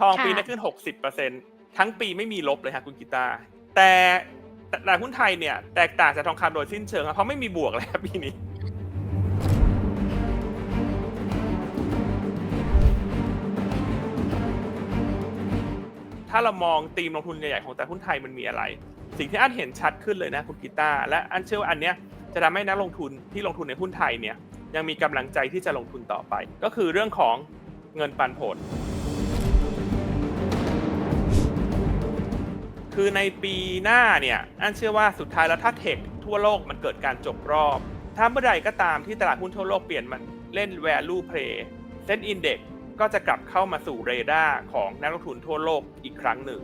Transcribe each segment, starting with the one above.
ทองค่ะปีนี้ขึ้น 60%ทั้งปีไม่มีลบเลยฮะคุณกีตาร์แต่แต่ตลาดหุ้นไทยเนี่ยแตกต่างจากทองคำโดยสิ้นเชิงครับเพราะไม่มีบวกเลยครับปีนี้ถ้าเรามองธีมลงทุนใหญ่ๆของตลาดหุ้นไทยมันมีอะไร สิ่งที่อันเห็นชัดขึ้นเลยนะคุณกีตาร์และอันเชื่อว่าอันเนี้ยจะทำให้นักลงทุนที่ลงทุนในหุ้นไทยเนี่ยยังมีกำลังใจที่จะลงทุนต่อไป ก็คือเรื่องของเงินปันผล คือในปีหน้าเนี่ยอันเชื่อว่าสุดท้ายแล้วถ้าเทคทั่วโลกมันเกิดการจบรอบ ถ้าเมื่อใดก็ตามที่ตลาดหุ้นทั่วโลกเปลี่ยนมันเล่น value play เส้น index ก็จะกลับเข้ามาสู่เรดาร์ของนักลงทุนทั่วโลกอีกครั้งหนึ่ง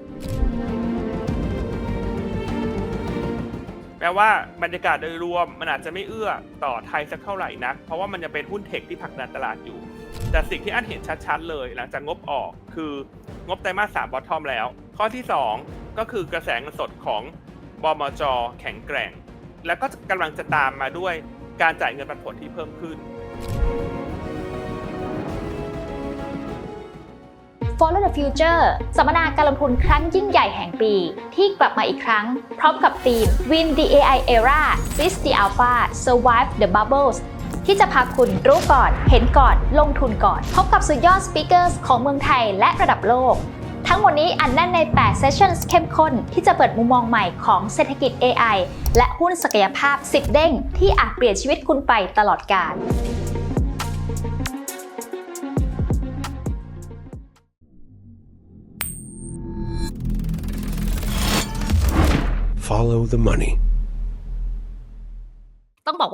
แม้ว่าบรรยากาศโดยรวมมันอาจจะไม่เอื้อต่อไทยสักเท่าไหร่นัก เพราะว่ามันยังเป็นหุ้นเทคที่ผลักดันตลาดอยู่ แต่สิ่งที่อันเห็นชัดๆเลย หลังจากงบออกคืองบไตรมาสสามบอททอมแล้ว ข้อที่ 2 ก็คือกระแสเงินสดของบมจแข็งแกร่ง แล้วก็กำลังจะตามมาด้วยการจ่ายเงินปันผลที่เพิ่มขึ้น Follow the Future สัมมนาการลงทุนครั้งยิ่งใหญ่แห่งปี ที่กลับมาอีกครั้ง พร้อมกับธีม Win the AI Era Seize the Alpha Survive the Bubbles ที่จะพาคุณรู้ก่อน เห็นก่อน ลงทุนก่อน พบกับสุดยอดสปีกเกอร์ของเมืองไทยและระดับโลก ทั้งหมดนี้อัดแน่นใน 8 Sessions เข้มข้น ที่จะเปิดมุมมองใหม่ของเศรษฐกิจ AI และหุ้นศักยภาพ 10 เด้ง ที่อาจเปลี่ยนชีวิตคุณไปตลอดกาล Follow the money.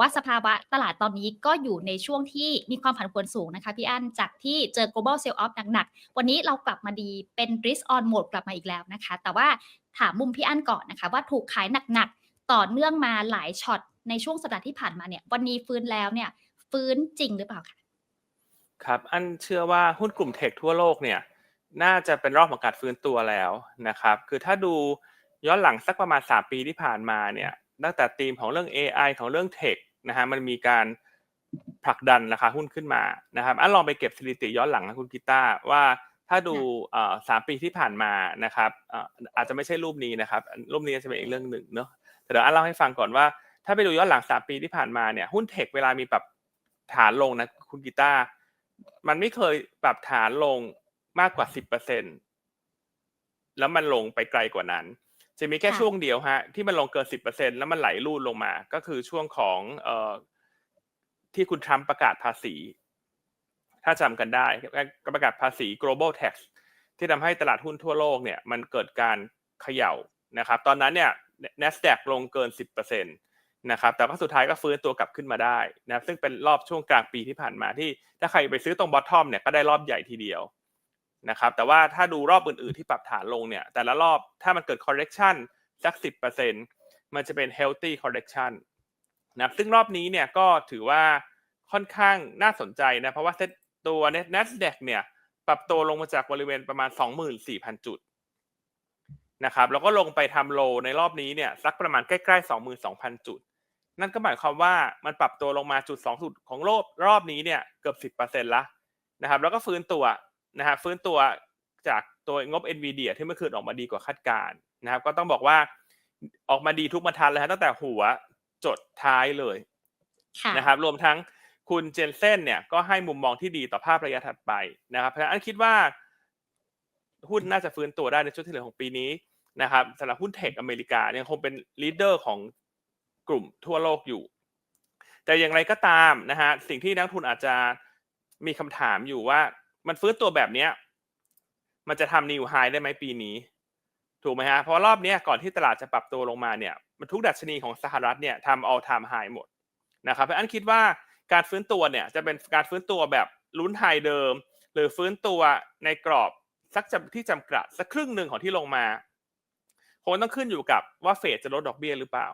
ว่าสภาวะตลาดตอนนี้ก็อยู่ในช่วงที่มีความผันผวนสูงนะคะพี่อั้นจากที่เจอ global sell off หนักๆ วันนี้เรากลับมาดีเป็น risk on mode กลับมาอีกแล้วนะคะ แต่ว่าถามมุมพี่อั้นก่อนนะคะ ว่าถูกขายหนักๆ ต่อเนื่องมาหลายช็อตในช่วงสัปดาห์ที่ผ่านมาเนี่ยวันนี้ฟื้นแล้วเนี่ยฟื้นจริงหรือเปล่าคะครับอันเชื่อว่าหุ้นกลุ่มเทคทั่วโลกเนี่ยน่าจะเป็นรอบของการฟื้นตัวแล้วนะครับ คือถ้าดูย้อนหลังสักประมาณ 3 ปีที่ผ่านมาเนี่ยตั้งแต่ธีมของเรื่อง AI ของเรื่องเทค นะฮะมันมีการผลักดันราคาหุ้นขึ้นมานะครับอันลองไปเก็บสถิติย้อนหลังนะคุณกีตาร์ว่าถ้าดูเอ่อสามปีที่ผ่านมานะครับเอ่ออาจจะไม่ใช่รูปนี้นะครับ รูปนี้จะเป็นอีกเรื่องหนึ่งเนาะแต่เดี๋ยวอันเล่าให้ฟังก่อนว่า ถ้าไปดูย้อนหลังสามปีที่ผ่านมาเนี่ยหุ้นเทคเวลามีปรับฐานลงนะคุณกีตาร์มันไม่เคยปรับฐานลงมากกว่าสิบเปอร์เซ็นแล้วมันลงไปไกลกว่านั้น จะมีแค่ค่ะ ช่วงเดียวฮะที่มันลงเกินสิบเปอร์เซ็นแล้วมันไหลรูดลงมา ก็คือช่วงของเอ่อที่คุณทรัมป์ประกาศภาษี ถ้าจำกันได้การประกาศภาษี global tax ที่ทำให้ตลาดหุ้นทั่วโลกเนี่ยมันเกิดการเขย่านะครับ ตอนนั้นเนี่ย NASDAQ ลงเกินสิบเปอร์เซ็นตนะครับ แต่ว่าสุดท้ายก็ฟื้นตัวกลับขึ้นมาได้นะครับซึ่งเป็นรอบช่วงกลางปีที่ผ่านมาที่ถ้าใครไปซื้อตรง bottom เนี่ยก็ได้รอบใหญ่ทีเดียว นะครับแต่ว่าถ้าดูรอบอื่นๆที่ปรับฐานลงเนี่ยแต่ละรอบถ้ามันเกิด correction สัก 10%มันจะเป็น healthy correction นะซึ่งรอบนี้เนี่ยก็ถือว่าค่อนข้างน่าสนใจนะเพราะว่าเซ็ตตัว NASDAQ เนี่ยปรับตัวลงมาจากบริเวณประมาณ 24,000 จุดนะครับแล้วก็ลงไปทำโลในรอบนี้เนี่ยสักประมาณใกล้ๆ 22,000 จุด นั่นก็หมายความว่ามันปรับตัวลงมาจุด2จุดของรอบรอบนี้เนี่ยเกือบ 10%ละนะครับแล้วก็ฟื้นตัว นะฮะฟื้นตัวจากตัวงบ NVIDIA ที่เมื่อคืนออกมาดีกว่าคาดการณ์นะครับก็ต้องบอกว่าออกมาดีทุกบรรทัดเลยฮะตั้งแต่หัวจดท้ายเลยค่ะนะครับรวมทั้งคุณเจนเซนเนี่ยก็ให้มุมมองที่ดีต่อภาพระยะถัดไปนะครับเพราะฉะนั้นอันคิดว่า หุ้นน่าจะฟื้นตัวได้ในช่วงที่เหลือของปีนี้นะครับสำหรับหุ้นเทคอเมริกายังคงเป็นลีดเดอร์ของกลุ่มทั่วโลกอยู่ แต่อย่างไรก็ตามนะฮะสิ่งที่นักลงทุนอาจจะมีคำถามอยู่ว่า มันฟื้นตัวแบบเนี้ย มันจะทำนิวไฮได้ไหมปีนี้ ถูกไหมฮะเพราะรอบเนี้ยก่อนที่ตลาดจะปรับตัวลงมาเนี่ย มันทุกดัชนีของสหรัฐเนี่ยทำ all time high หมดนะครับเพราะอันคิดว่าการฟื้นตัวเนี่ยจะเป็นการฟื้นตัวแบบลุ้นไฮเดิม หรือฟื้นตัวในกรอบสักจำที่จำกัดสักครึ่งหนึ่งของที่ลงมาคงต้องขึ้นอยู่กับว่าเฟดจะลดดอกเบี้ยหรือเปล่า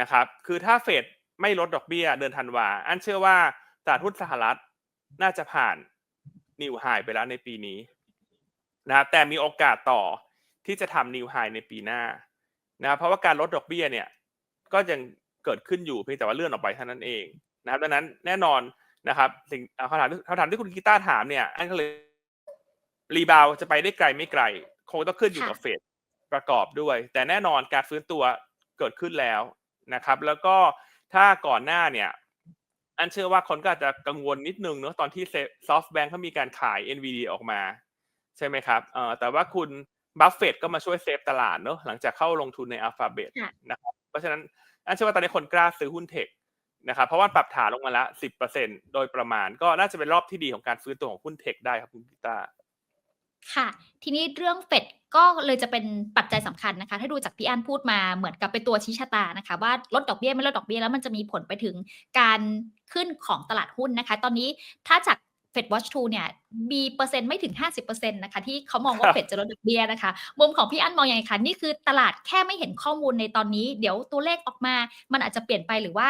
นะครับ คือถ้าเฟดไม่ลดดอกเบี้ยเดือนธันวา อันเชื่อว่าตลาดหุ้นสหรัฐน่าจะผ่าน นิวไฮไปแล้วในปีนี้นะครับแต่มีโอกาสต่อที่จะทำนิวไฮในปีหน้านะครับเพราะว่าการลดดอกเบี้ยเนี่ยก็ยังเกิดขึ้นอยู่เพียงแต่ว่าเลื่อนออกไปเท่านั้นเองนะครับดังนั้นแน่นอนนะครับสิ่งอ่าคำถามที่คำถามที่คุณกีตาร์ถามเนี่ยอันก็เลยรีบาวจะไปได้ไกลไม่ไกล คงต้องขึ้นอยู่ค่ะกับเฟดประกอบด้วย แต่แน่นอนการฟื้นตัวเกิดขึ้นแล้วนะครับ แล้วก็ถ้าก่อนหน้าเนี่ย อันเชื่อว่าคนก็อาจจะกังวลนิดนึงเนอะตอนที่ซอฟต์แบงค์เขามีการขาย NVIDIA ออกมา ใช่ไหมครับเอ่อแต่ว่าคุณบัฟเฟตก็มาช่วยเซฟตลาดเนอะหลังจากเข้าลงทุนใน Alphabet ค่ะนะครับเพราะฉะนั้นอันเชื่อว่าตอนนี้คนกล้าซื้อหุ้นเทคนะครับเพราะว่าปรับฐานลงมาละ10%โดยประมาณก็น่าจะเป็นรอบที่ดีของการฟื้นตัวของหุ้นเทคได้ครับคุณพิตา ค่ะ ทีนี้เรื่องเฟดก็เลยจะเป็นปัจจัยสำคัญนะคะ ถ้าดูจากพี่อันพูดมาเหมือนกับเป็นตัวชี้ชะตานะคะ ว่าลดดอกเบี้ยไม่ลดดอกเบี้ยแล้วมันจะมีผลไปถึงการขึ้นของตลาดหุ้นนะคะ ตอนนี้ถ้าจาก Fed Watch 2เนี่ยมีเปอร์เซ็นต์ไม่ถึง 50%นะคะที่เขามองว่าครับเฟดจะลดดอกเบี้ยนะคะ มุมของพี่อันมองยังไงคะนี่คือตลาดแค่ไม่เห็นข้อมูลในตอนนี้ เดี๋ยวตัวเลขออกมา มันอาจจะเปลี่ยนไปหรือว่า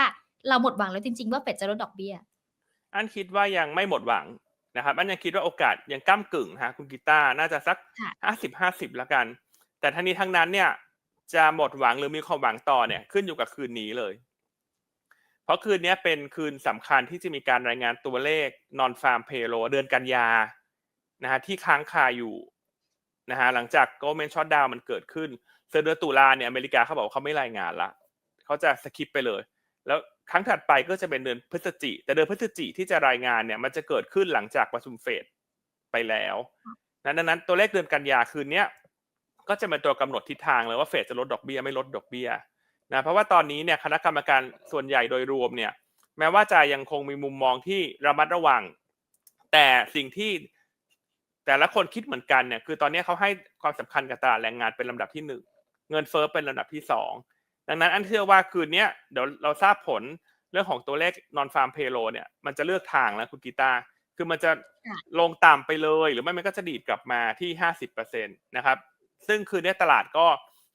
เราหมดหวังแล้วจริง ๆ ว่าเฟดจะลดดอกเบี้ยอันคิดว่ายังไม่หมดหวัง นะครับอันยังคิดว่าโอกาสยังก้ากึ่งฮะคุณกีตาร์น่าจะสักค่ะห้าสิบห้าสิบละกัน แต่ทั้งนี้ทั้งนั้นเนี่ย จะหมดหวังหรือมีความหวังต่อเนี่ยขึ้นอยู่กับคืนนี้เลย เพราะคืนนี้เป็นคืนสำคัญที่จะมีการรายงานตัวเลข non farm payroll เดือนกันยานะฮะที่ค้างคาอยู่นะฮะหลังจาก government shutdown มันเกิดขึ้นเดือนตุลาเนี่ยอเมริกาเขาบอกว่าเขาไม่รายงานละเขาจะสคิปไปเลย แล้ว ครั้งถัดไปก็จะเป็นเดือนพฤศจิแต่เดือนพฤศจิที่จะรายงานเนี่ยมันจะเกิดขึ้นหลังจากประชุมเฟดไปแล้วนั้นดังนั้นตัวเลขเดือนกันยาคืนเนี้ยก็จะเป็นตัวกำหนดทิศทางเลยว่าเฟดจะลดดอกเบี้ยไม่ลดดอกเบี้ยนะเพราะว่าตอนนี้เนี่ยคณะกรรมการส่วนใหญ่โดยรวมเนี่ยแม้ว่าจะยังคงมีมุมมองที่ระมัดระวัง แต่สิ่งที่แต่ละคนคิดเหมือนกันเนี่ยคือตอนนี้เขาให้ความสำคัญกับตลาดแรงงานเป็นลำดับที่หนึ่งเงินเฟ้อเป็นลำดับที่สอง ดังนั้นอันเชื่อว่าคืนเนี้ยเดี๋ยวเราทราบผลเรื่องของตัวเลข non farm payroll เนี่ยมันจะเลือกทางแล้วคุณกีตาร์คือมันจะค่ะลงต่ำไปเลย หรือไม่มันก็จะดีดกลับมาที่ห้าสิบเปอร์เซ็นตนะครับ ซึ่งคืนนี้ตลาดก็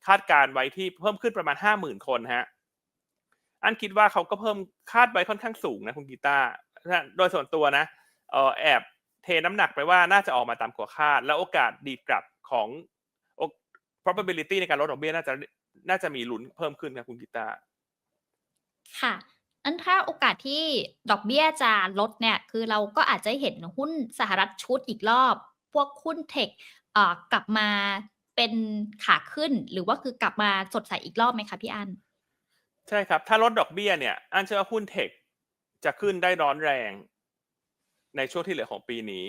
คาดการณ์ไว้ที่เพิ่มขึ้นประมาณห้าหมื่นคนฮะอันคิดว่าเขาก็เพิ่มคาดไว้ค่อนข้างสูงนะคุณกีตาร์โดยส่วนตัวนะเออแอบเทน้ำหนักไปว่าน่าจะออกมาตามกว่าคาด แล้วโอกาสดีดกลับของโอ probability ในการลดดอกเบี้ยน่าจะ น่าจะมีลุ้นเพิ่มขึ้นครับคุณกีตาร์ค่ะอันถ้าโอกาสที่ดอกเบี้ยจะลดเนี่ย คือเราก็อาจจะเห็นหุ้นสหรัฐชุดอีกรอบ พวกหุ้นเทคเอ่อกลับมาเป็นขาขึ้น หรือว่าคือกลับมาสดใสอีกรอบไหมคะพี่อัน ใช่ครับ ถ้าลดดอกเบี้ยเนี่ย อันเชื่อว่าหุ้นเทคจะขึ้นได้ร้อนแรงในช่วงที่เหลือของปีนี้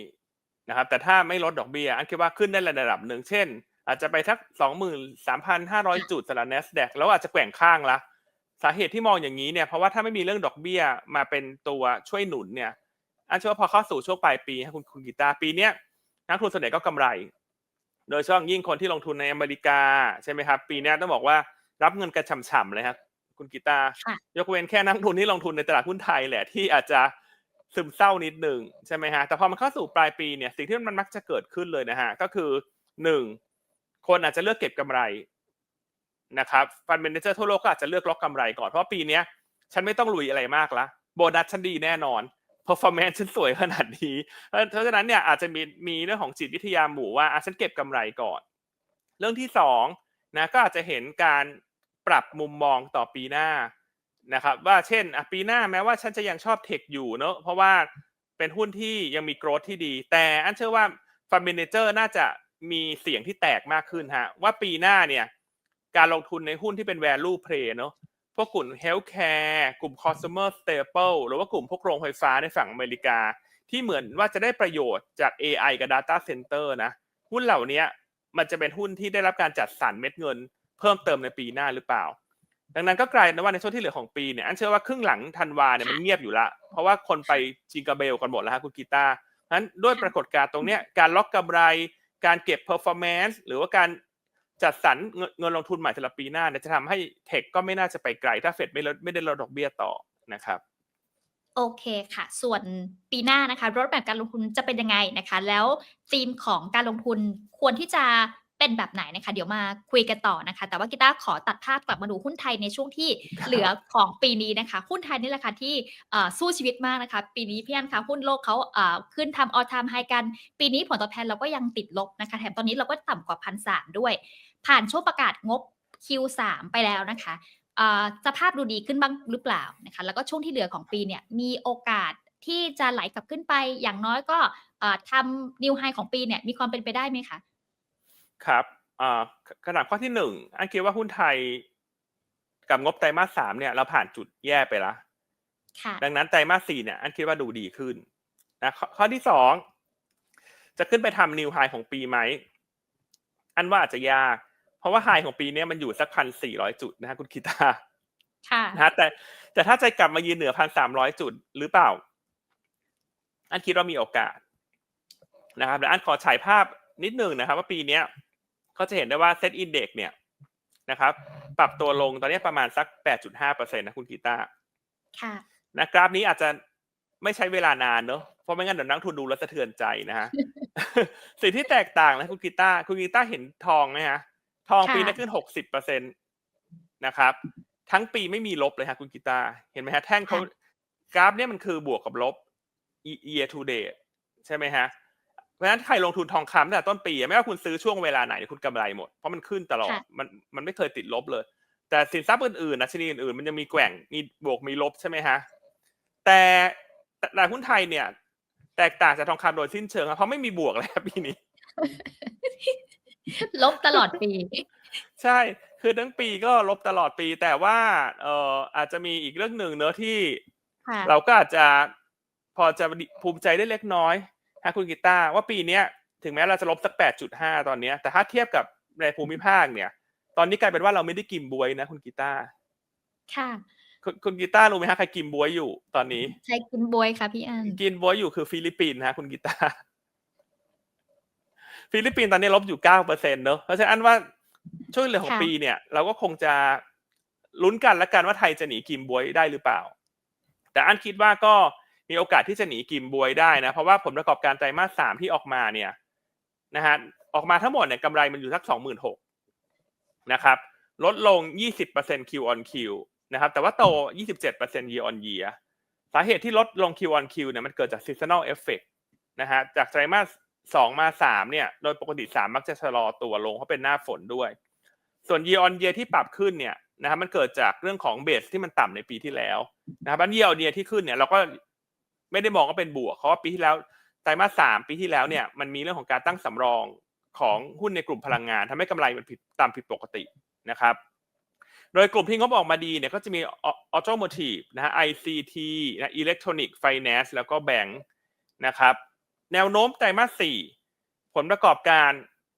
นะครับ แต่ถ้าไม่ลดดอกเบี้ย อันคิดว่าขึ้นได้ระดับหนึ่ง เช่น อาจจะไปทักสองหมื่นสามพันห้าร้อยจุดสำหรับ NASDAQ แล้วอาจจะแกว่งข้างละสาเหตุที่มองอย่างนี้เนี่ยเพราะว่าถ้าไม่มีเรื่องดอกเบี้ยมาเป็นตัวช่วยหนุนเนี่ยอันเชื่อว่าพอเข้าสู่ช่วงปลายปีให้คุณคุณกีตาร์ปีเนี้ยนักทุนส่วนใหญ่ก็กำไร โดยเฉพาะยิ่งคนที่ลงทุนในอเมริกาใช่ไหมครับ ปีเนี้ยต้องบอกว่ารับเงินกันฉ่ำๆเลยครับคุณกีตาร์ค่ะยกเว้นแค่นักลงทุนที่ลงทุนในตลาดหุ้นไทยแหละที่อาจจะซึมเศร้านิดหนึ่งใช่ไหมฮะแต่พอมันเข้าสู่ปลายปีเนี่ยสิ่งที่มันมักจะเกิดขึ้นเลยนะฮะก็คือหนึ่ง คนอาจจะเลือกเก็บกำไรนะครับฟันเมนเจอร์ทั่วโลกก็อาจจะเลือกล็อกกำไรก่อนเพราะปีเนี้ยฉันไม่ต้องลุยอะไรมากละโบนัสฉันดีแน่นอน performance ฉันสวยขนาดนี้เพราะฉะนั้นเนี่ยอาจจะมีมีเรื่องของจิตวิทยาหมู่ว่าอะฉันเก็บกำไรก่อน เรื่องที่สองนะก็อาจจะเห็นการปรับมุมมองต่อปีหน้านะครับว่าเช่นปีหน้าแม้ว่าฉันจะยังชอบเทคอยู่เนอะเพราะว่าเป็นหุ้นที่ยังมีโกรธที่ดี แต่อันเชื่อว่าฟันเมนเจอร์น่าจะ มีเสียงที่แตกมากขึ้นฮะ ว่าปีหน้าเนี่ย การลงทุนในหุ้นที่เป็น value play เนอะพวกกลุ่ม healthcare กลุ่ม consumer staple หรือว่ากลุ่มพวกโรงไฟฟ้าในฝั่งอเมริกา ที่เหมือนว่าจะได้ประโยชน์จาก AI กับ data center นะหุ้นเหล่านี้มันจะเป็นหุ้นที่ได้รับการจัดสรรเม็ดเงิน เพิ่มเติมในปีหน้าหรือเปล่า ดังนั้นก็กลายเป็นว่าในช่วงที่เหลือของปีเนี่ยอันเชื่อว่าครึ่งหลังธันวาเนี่ยมันเงียบอยู่ละเพราะว่าคนไปจิงกาเบลกันหมดแล้วฮะคุณกีตาร์นั้นด้วยปรากฏการณ์ตรงเนี้ยการล็อกกำไร การเก็บ performance หรือว่าการจัดสรรเงินลงทุนใหม่สำหรับปีหน้าเนี่ยจะทำให้เทคก็ไม่น่าจะไปไกล ถ้าเฟดไม่ลดไม่ได้ลดดอกเบี้ยต่อนะครับโอเคค่ะ ส่วนปีหน้านะคะรถแบบการลงทุนจะเป็นยังไงนะคะ แล้วธีมของการลงทุนควรที่จะ เป็นแบบไหนนะคะ เดี๋ยวมาคุยกันต่อนะคะ แต่ว่ากีตาร์ขอตัดภาพกลับมาดูหุ้นไทยในช่วงที่ครับเหลือของปีนี้นะคะ หุ้นไทยนี่แหละค่ะที่เอ่อสู้ชีวิตมากนะคะ ปีนี้พี่อันคะหุ้นโลกเขาเอ่อขึ้นทำออทามไฮกัน ปีนี้ผลตอบแทนเราก็ยังติดลบนะคะ แถมตอนนี้เราก็ต่ำกว่าพันสามด้วย ผ่านช่วงประกาศงบ Q3 ไปแล้วนะคะเอ่อสภาพดูดีขึ้นบ้างหรือเปล่านะคะ แล้วก็ช่วงที่เหลือของปีเนี่ยมีโอกาสที่จะไหลกลับขึ้นไป อย่างน้อยก็เอ่อทำนิวไฮของปีเนี่ยมีความเป็นไปได้ไหมคะ ครับอ่าขนาดข้อที่หนึ่งอันคิดว่าหุ้นไทยกับงบไตรมาสสามเนี่ยเราผ่านจุดแย่ไปแล้วค่ะดังนั้นไตรมาสสี่เนี่ยอันคิดว่าดูดีขึ้นนะข้อข้อที่สองจะขึ้นไปทำนิวไฮของปีไหม อันว่าอาจจะยาก เพราะว่าไฮของปีเนี้ยมันอยู่สักพันสี่ร้อยจุดนะฮะคุณคิตาค่ะนะฮะแต่แต่ถ้าจะกลับมายืนเหนือพันสามร้อยจุดหรือเปล่า อันคิดว่ามีโอกาสนะครับและอันขอฉายภาพนิดหนึ่งนะครับ ว่าปีเนี้ย เขาจะเห็นได้ว่าเซตอินเด็กเนี่ยนะครับ ปรับตัวลงตอนนี้ประมาณสักแปดจุดห้าเปอร์เซ็นต์นะคุณกีตาร์ค่ะนะกราฟนี้อาจจะไม่ใช้เวลานานเนอะเพราะไม่งั้นเดี๋ยวนักทุนดูแล้วสะเทือนใจนะฮะสิ่งที่แตกต่างนะคุณกีตาร์คุณกีตาร์เห็นทองไหมฮะ ทองค่ะปีนี้ขึ้นหกสิบเปอร์เซ็นตนะครับ ทั้งปีไม่มีลบเลยฮะคุณกีตาร์เห็นไหมฮะแท่งเขากราฟเนี่ยมันคือบวกกับลบ year to date ใช่ไหมฮะ เพราะฉะนั้นใครลงทุนทองคำตั้งแต่ต้นปี ไม่ว่าคุณซื้อช่วงเวลาไหนคุณกำไรหมด เพราะมันขึ้นตลอดค่ะมันมันไม่เคยติดลบเลย แต่สินทรัพย์อื่นๆนะชนิดอื่นๆมันจะมีแกว่งมีบวกมีลบใช่ไหมฮะแต่แต่แต่หุ้นไทยเนี่ย แตกต่างจากทองคำโดยสิ้นเชิงครับเพราะไม่มีบวกเลยครับปีนี้ ลบตลอดปี ใช่ คือทั้งปีก็ลบตลอดปี แต่ว่าเอ่ออาจจะมีอีกเรื่องหนึ่งเนอะที่ค่ะเราก็อาจจะพอจะภูมิใจได้เล็กน้อย ฮะคุณกีตาร์ว่าปีเนี้ยถึงแม้เราจะลบสัก 8.5 ตอนเนี้ยแต่ถ้าเทียบกับในภูมิภาคเนี่ย ตอนนี้กลายเป็นว่าเราไม่ได้กินบวยนะคุณกีตาร์ค่ะคุณคุณกีตาร์รู้ไหมฮะใครกินบวยอยู่ตอนนี้ใช้กินบวยค่ะพี่อันกินบวยอยู่คือฟิลิปปินส์ฮะคุณกีตาร์ฟิลิปปินส์ตอนนี้ลบอยู่เก้าเปอร์เซ็นต์เนอะเพราะฉะนั้นว่าช่วงเหลือของค่ะปีเนี่ย เราก็คงจะลุ้นกันละกันว่าไทยจะหนีกิมบวยได้หรือเปล่า แต่อันคิดว่าก็ มีโอกาสที่จะหนีกิมบวยได้นะ เพราะว่าผลประกอบการไตรมาสสามที่ออกมาเนี่ยนะฮะออกมาทั้งหมดเนี่ยกำไรมันอยู่สักสองหมื่นหกนะครับลดลงยี่สิบเปอร์เซ็น Q on Q นะครับแต่ว่าโตยี่สิบเจ็ดเปอร์เซ็น year on year สาเหตุที่ลดลง Q on Q เนี่ยมันเกิดจาก seasonal effect นะฮะจากไตรมาสสองมาสามเนี่ย โดยปกติสามมักจะชะลอตัวลงเพราะเป็นหน้าฝนด้วย ส่วน year on year ที่ปรับขึ้นเนี่ยนะครับมันเกิดจากเรื่องของเบสที่มันต่ำในปีที่แล้วนะครับอัน year on year ที่ขึ้นเนี่ยเราก็ ไม่ได้มองว่าเป็นบวกเพราะว่าปีที่แล้วไตรมาสสามปีที่แล้วเนี่ยมันมีเรื่องของการตั้งสำรองของหุ้นในกลุ่มพลังงานทำให้กำไรมันผิดตามผิดปกตินะครับ โดยกลุ่มที่งบออกมาดีเนี่ยก็จะมี automotive นะฮะ ICT นะ electronic finance แล้วก็แบงค์นะครับ แนวโน้มไตรมาสสี่ผลประกอบการ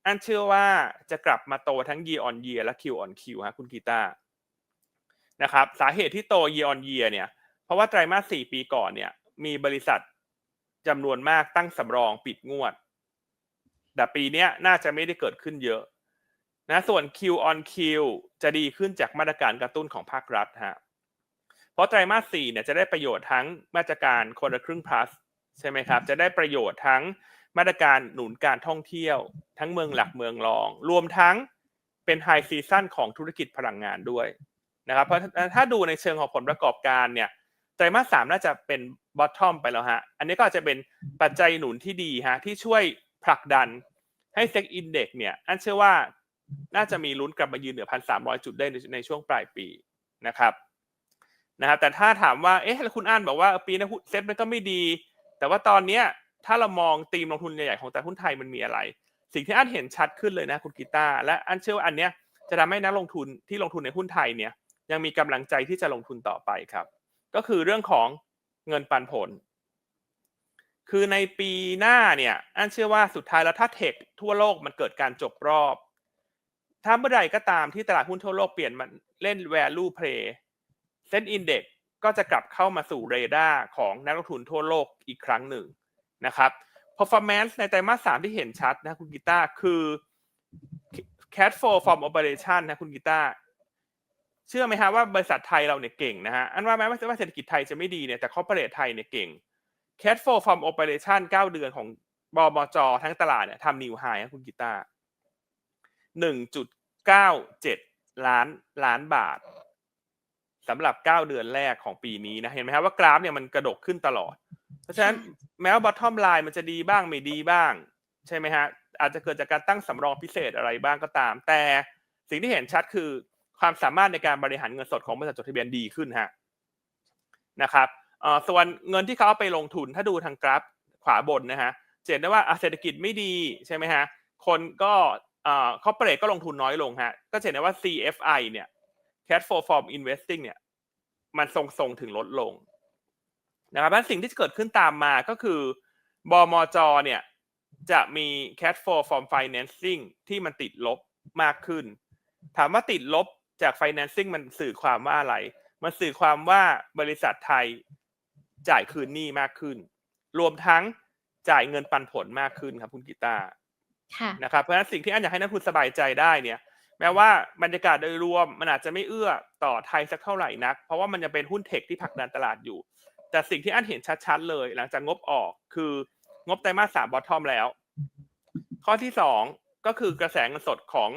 อันเชื่อว่าจะกลับมาโตทั้ง year on year และ Q on Q ฮะคุณกีตานะครับสาเหตุที่โต year on year เนี่ยเพราะว่าไตรมาสสี่ปีก่อนเนี่ย มีบริษัทจำนวนมากตั้งสำรองปิดงวด แต่ปีนี้น่าจะไม่ได้เกิดขึ้นเยอะนะส่วน Q on Q จะดีขึ้นจากมาตรการกระตุ้นของภาครัฐฮะเพราะไตรมาสสี่เนี่ยจะได้ประโยชน์ทั้งมาตรการคนละครึ่ง plus ใช่ไหมครับ จะได้ประโยชน์ทั้งมาตรการหนุนการท่องเที่ยว ทั้งเมืองหลักเมืองรอง รวมทั้งเป็นไฮซีซั่นของธุรกิจพลังงานด้วยนะครับเพราะถ้าดูในเชิงของผลประกอบการเนี่ยไตรมาสสามน่าจะเป็น บอททอมไปแล้วฮะ อันนี้ก็อาจจะเป็นปัจจัยหนุนที่ดีฮะที่ช่วยผลักดันให้เซ็กอินเด็กเนี่ยอันเชื่อว่าน่าจะมีลุ้นกลับมายืนเหนือพันสามร้อยจุดได้ในในช่วงปลายปีนะครับนะครับแต่ถ้าถามว่าเอ๊ะแล้วคุณอ่านบอกว่าปีนี้เซ็ตมันก็ไม่ดี แต่ว่าตอนเนี้ยถ้าเรามองธีมลงทุนใหญ่ๆของตลาดหุ้นไทยมันมีอะไร สิ่งที่อันเห็นชัดขึ้นเลยนะคุณกีตาร์และอันเชื่อว่าอันเนี้ยจะทำให้นักลงทุนที่ลงทุนในหุ้นไทยเนี่ยยังมีกำลังใจที่จะลงทุนต่อไปครับ ก็คือเรื่องของ เงินปันผล คือในปีหน้าเนี่ยอันเชื่อว่าสุดท้ายแล้วถ้าเทคทั่วโลกมันเกิดการจบรอบ ถ้าเมื่อใดก็ตามที่ตลาดหุ้นทั่วโลกเปลี่ยนมันเล่น value play เส้นอินเด็กก็จะกลับเข้ามาสู่เรดาร์ของนักลงทุนทั่วโลกอีกครั้งหนึ่งนะครับ performance ในไตรมาสสามที่เห็นชัดนะคุณกีตาร์คือ cash flow from operation นะคุณกีตาร์ เชื่อไหมฮะว่าบริษัทไทยเราเนี่ยเก่งนะฮะ อันว่าแม้ว่าเศรษฐกิจไทยจะไม่ดีเนี่ยแต่ corporate ไทยเนี่ยเก่ง cash flow from operation เก้าเดือนของบมจทั้งตลาดเนี่ยทำนิวไฮนะคุณกีตาร์หนึ่งจุดเก้าเจ็ดล้านล้านบาทสำหรับเก้าเดือนแรกของปีนี้นะ เห็นไหมครับว่ากราฟเนี่ยมันกระดกขึ้นตลอด เพราะฉะนั้นแม้ว่า bottom line มันจะดีบ้างไม่ดีบ้าง ใช่ไหมฮะ อาจจะเกิดจากการตั้งสำรองพิเศษอะไรบ้างก็ตาม แต่สิ่งที่เห็นชัดคือ ความสามารถในการบริหารเงินสดของบริษัทจดทะเบียนดีขึ้นฮะนะครับเออส่วนเงินที่เขาเอาไปลงทุนถ้าดูทางกราฟขวาบนนะฮะจะเห็นได้ว่าเศรษฐกิจไม่ดีใช่ไหมฮะคนก็เออคอร์เปอเรทก็ลงทุนน้อยลงฮะก็จะเห็นได้ว่า CFI เนี่ย cash flow from investing เนี่ยมันทรงๆถึงลดลงนะครับและสิ่งที่จะเกิดขึ้นตามมาก็คือบมจเนี่ยจะมี cash flow from financing ที่มันติดลบมากขึ้น ถามว่าติดลบ จาก financing มันสื่อความว่าอะไร มันสื่อความว่าบริษัทไทยจ่ายคืนหนี้มากขึ้น รวมทั้งจ่ายเงินปันผลมากขึ้นครับคุณกีตาร์ค่ะนะครับเพราะฉะนั้นสิ่งที่อันอยากให้นักทุนสบายใจได้เนี่ย แม้ว่าบรรยากาศโดยรวมมันอาจจะไม่เอื้อต่อไทยสักเท่าไหร่นัก เพราะว่ามันยังเป็นหุ้นเทคที่ผลักดันตลาดอยู่ แต่สิ่งที่อันเห็นชัดๆเลย หลังจากงบออกคืองบไตรมาสสามบอททอมแล้ว ข้อที่สองก็คือกระแสเงินสดของ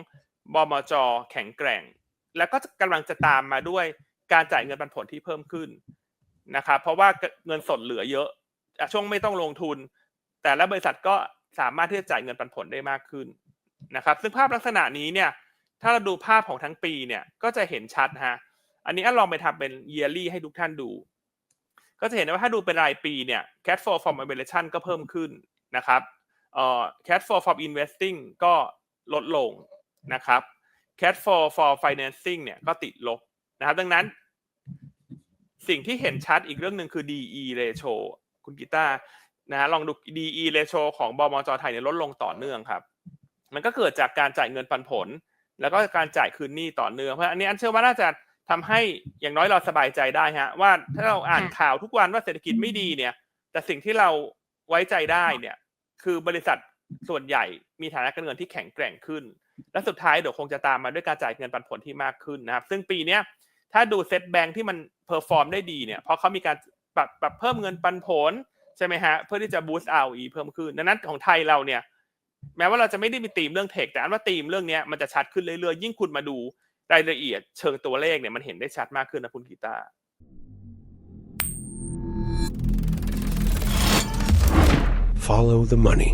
บมจแข็งแกร่ง แล้วก็กำลังจะตามมาด้วยการจ่ายเงินปันผลที่เพิ่มขึ้นนะครับเพราะว่าเงินสดเหลือเยอะช่วงไม่ต้องลงทุน แต่ละบริษัทก็สามารถที่จะจ่ายเงินปันผลได้มากขึ้นนะครับ ซึ่งภาพลักษณะนี้เนี่ย ถ้าเราดูภาพของทั้งปีเนี่ยก็จะเห็นชัดฮะอันนี้อันลองไปทำเป็น yearly ให้ทุกท่านดู ก็จะเห็นว่าถ้าดูเป็นรายปีเนี่ย cash flow from operation ก็เพิ่มขึ้นนะครับเอ่อ cash flow from investing ก็ลดลงนะครับ cash flow for financing เนี่ยก็ติดลบนะครับ ดังนั้น สิ่งที่เห็นชัดอีกเรื่องหนึ่งคือ DE ratio คุณกีตาร์นะฮะลองดู DE ratio ของบมจไทยเนี่ยลดลงต่อเนื่องครับ มันก็เกิดจากการจ่ายเงินปันผล แล้วก็การจ่ายคืนหนี้ต่อเนื่องเพราะอันนี้อันเชื่อว่าน่าจะทำให้อย่างน้อยเราสบายใจได้ฮะ ว่าถ้าเราอ่านข่าวทุกวันว่าเศรษฐกิจไม่ดีเนี่ย แต่สิ่งที่เราไว้ใจได้เนี่ย คือบริษัทส่วนใหญ่มีฐานะการเงินที่แข็งแกร่งขึ้น และสุดท้ายเดี๋ยวคงจะตามมาด้วยการจ่ายเงินปันผลที่มากขึ้นนะครับ ซึ่งปีนี้ถ้าดูเซ็ตแบงค์ที่มันเพอร์ฟอร์มได้ดีเนี่ยเพราะเขามีการปรับปรับเพิ่มเงินปันผลใช่ไหมฮะเพื่อที่จะบูสต์ ROE เพิ่มขึ้นดังนั้นของไทยเราเนี่ยแม้ว่าเราจะไม่ได้มีธีมเรื่องเทคแต่อันว่าธีมเรื่องนี้มันจะชัดขึ้นเรื่อยๆ ยิ่งคุณมาดูรายละเอียดเชิงตัวเลขเนี่ยมันเห็นได้ชัดมากขึ้นนะคุณกีตาร์ Follow the money.